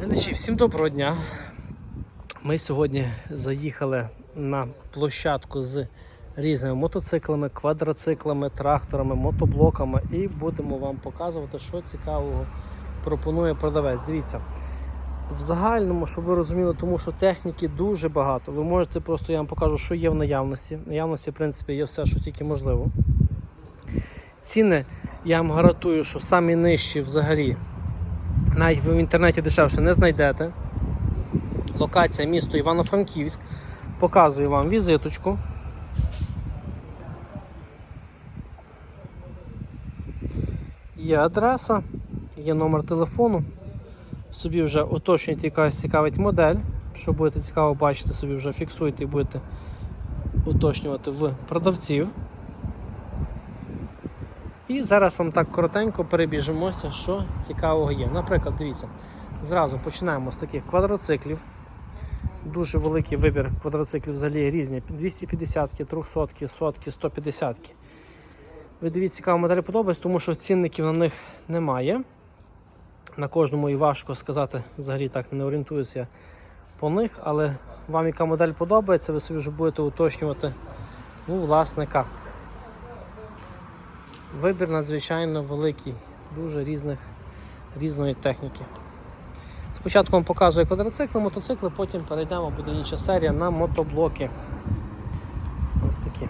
Глядачі, всім доброго дня. Ми сьогодні заїхали на площадку з різними мотоциклами, квадроциклами, тракторами, мотоблоками і будемо вам показувати, що цікавого пропонує продавець. Дивіться, в загальному, щоб ви розуміли, тому що техніки дуже багато. Ви можете просто я вам покажу, що є в наявності. В наявності, в принципі, є все, що тільки можливо. Ціни я вам гарантую, що самі нижчі взагалі навіть ви в інтернеті дешевше не знайдете. Локація місто Івано-Франківськ. Показую вам візиточку. Є адреса, є номер телефону. Собі вже уточнюйте, якась цікавить модель. Що будете цікаво бачити, собі вже фіксуйте і будете уточнювати в продавців. І зараз вам так коротенько перебіжимося, що цікавого є. Наприклад, дивіться, зразу починаємо з таких квадроциклів. Дуже великий вибір квадроциклів взагалі різні. 250, 300, сотки, 150. Ви дивіться, цікава модель подобається, тому що цінників на них немає. На кожному і важко сказати, взагалі так не орієнтуюся по них, але вам яка модель подобається, ви собі вже будете уточнювати у власника. Вибір надзвичайно великий, дуже різних, різної техніки. Спочатку вам показую квадроцикли, мотоцикли, потім перейдемо, буде інша серія на мотоблоки. Ось такі.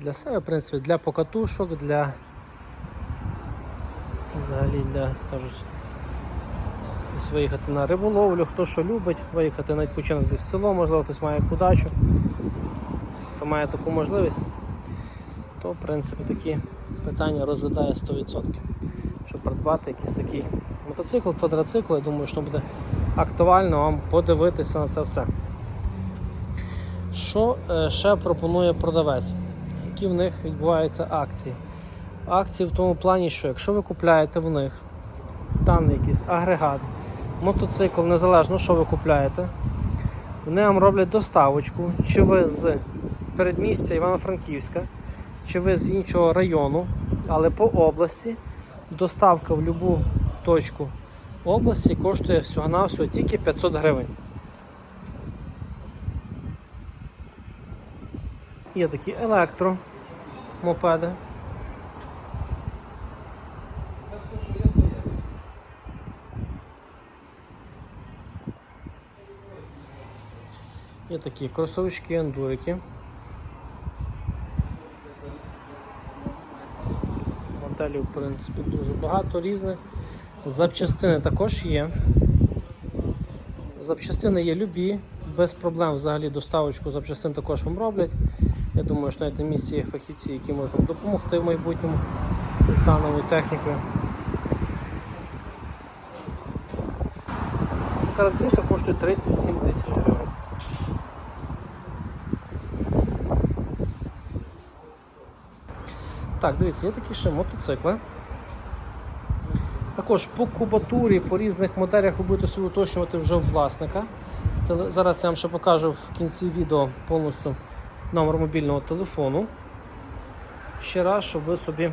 Для себе, в принципі, для покатушок, для взагалі для кажуть, виїхати на риболовлю, хто що любить, виїхати на відпочинок десь в село, можливо, хтось має удачу, хто має таку можливість, то в принципі такі питання розглядає 100%. Щоб придбати якийсь такий мотоцикл, квадроцикл, я думаю, що буде актуально вам подивитися на це все. Що е, ще пропонує продавець? Які в них відбуваються акції? Акції в тому плані, що якщо ви купляєте в них даний якийсь агрегат, мотоцикл, незалежно що ви купляєте, вони вам роблять доставочку, чи ви з передмістя Івано-Франківська, чи ви з іншого району, але по області доставка в будь-яку точку області коштує всього-навсього тільки 500 гривень. Є такі електромопеди. Є такі кросовочки, ендурики. Моделів, в принципі, дуже багато різних. Запчастини також є. Запчастини є любі, без проблем взагалі доставочку запчастин також вам роблять. Я думаю, що навіть на місці є фахівці, які можуть допомогти в майбутньому з даною технікою. Ось Така коштує 37 тисяч гривень. Так, дивіться, є такі ще мотоцикли. Також по кубатурі, по різних моделях ви будете собі уточнювати вже власника. Зараз я вам ще покажу в кінці відео повністю номер мобільного телефону. Ще раз, щоб ви собі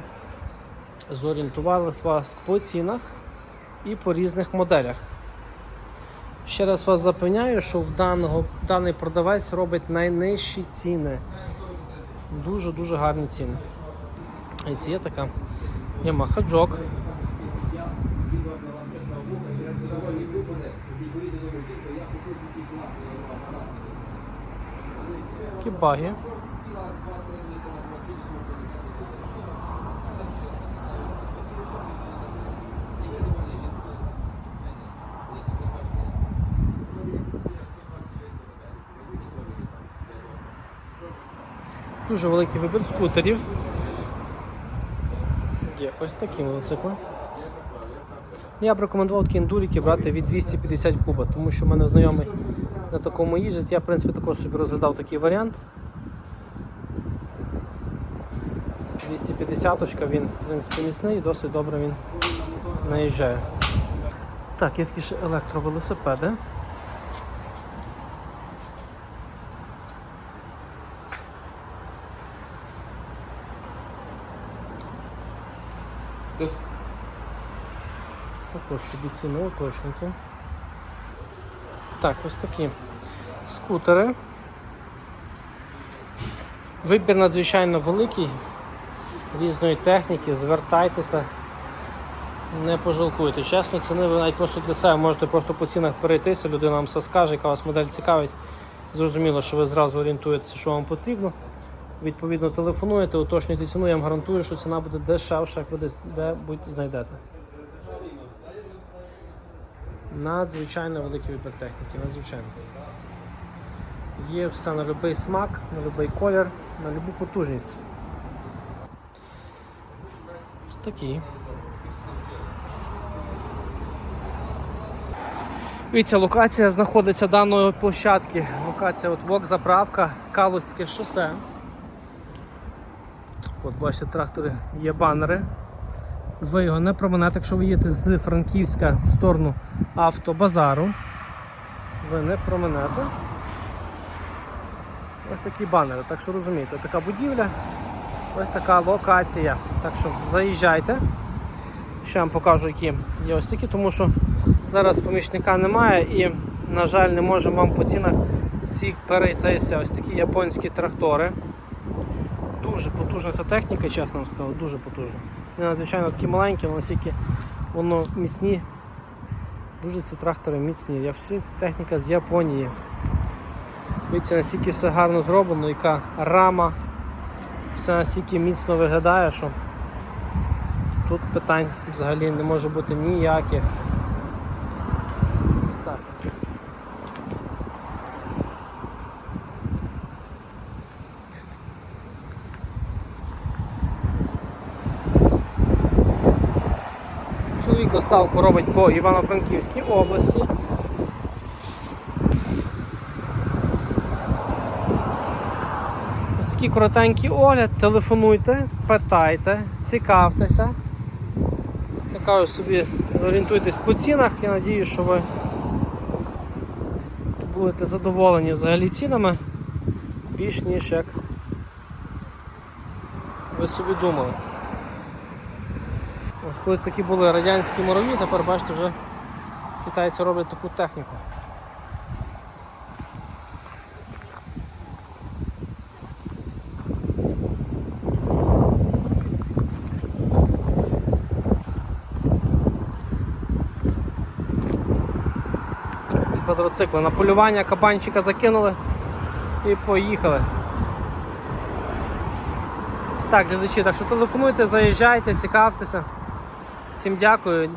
зорієнтувалися вас по цінах і по різних моделях. Ще раз вас запевняю, що в даного, даний продавець робить найнижчі ціни. Дуже-дуже гарні ціни. І є така Yamaha Jog. Такі баги. Дуже великий вибір скутерів. Ось такі мотоцикли. Я б рекомендував такі ендурики брати від 250 куба, тому що в мене знайомий на такому їздить. Я в принципі також собі розглядав такий варіант. 250 він в принципі міцний і досить добре він наїжджає. Так, є такі ще електровелосипеди. Також тобі ціну уточнити. Так, ось такі скутери. Вибір надзвичайно великий різної техніки. Звертайтеся, не пожалкуйте. Чесно, ціни ви навіть просто для себе можете просто по цінах перейтися, людина вам все скаже, яка вас модель цікавить. Зрозуміло, що ви зразу орієнтуєтеся, що вам потрібно. Відповідно, телефонуєте, уточнюєте ціну, я вам гарантую, що ціна буде дешевша, як ви десь де-будь знайдете. Надзвичайно великий вибір техніки, надзвичайно. Є все на будь-який смак, на будь-який колір, на будь-яку потужність. Ось такі. Дивіться, локація знаходиться даної площадки. Локація от ВОК, заправка, Калузьке шосе. От бачите, трактори є банери. Ви його не проминете, якщо ви їдете з Франківська в сторону автобазару. Ви не проминете. Ось такі банери, так що розумієте, така будівля, ось така локація. Так що заїжджайте. Ще вам покажу, які є ось такі, тому що зараз помічника немає і, на жаль, не можемо вам по цінах всіх перейтися. Ось такі японські трактори. Дуже потужна ця техніка, чесно вам скажу, дуже потужна. Не надзвичайно такі маленькі, але наскільки воно міцні. Дуже ці трактори міцні. Я всі техніка з Японії. Дивіться, наскільки все гарно зроблено, яка рама, все настільки міцно виглядає, що тут питань взагалі не може бути ніяких. Ось так. Чоловік доставку робить по Івано-Франківській області. Ось такий коротенький огляд, телефонуйте, питайте, цікавтеся. Така собі орієнтуйтесь по цінах. Я надію, що ви будете задоволені взагалі цінами більш ніж як ви собі думали. Колись такі були радянські морові, тепер бачите, вже китайці роблять таку техніку. Квадроцикли. На полювання кабанчика закинули і поїхали. Так, глядачі, так що телефонуйте, заїжджайте, цікавтеся. Всім дякую.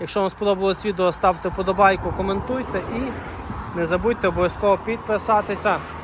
Якщо вам сподобалось відео, ставте вподобайку, коментуйте і не забудьте обов'язково підписатися.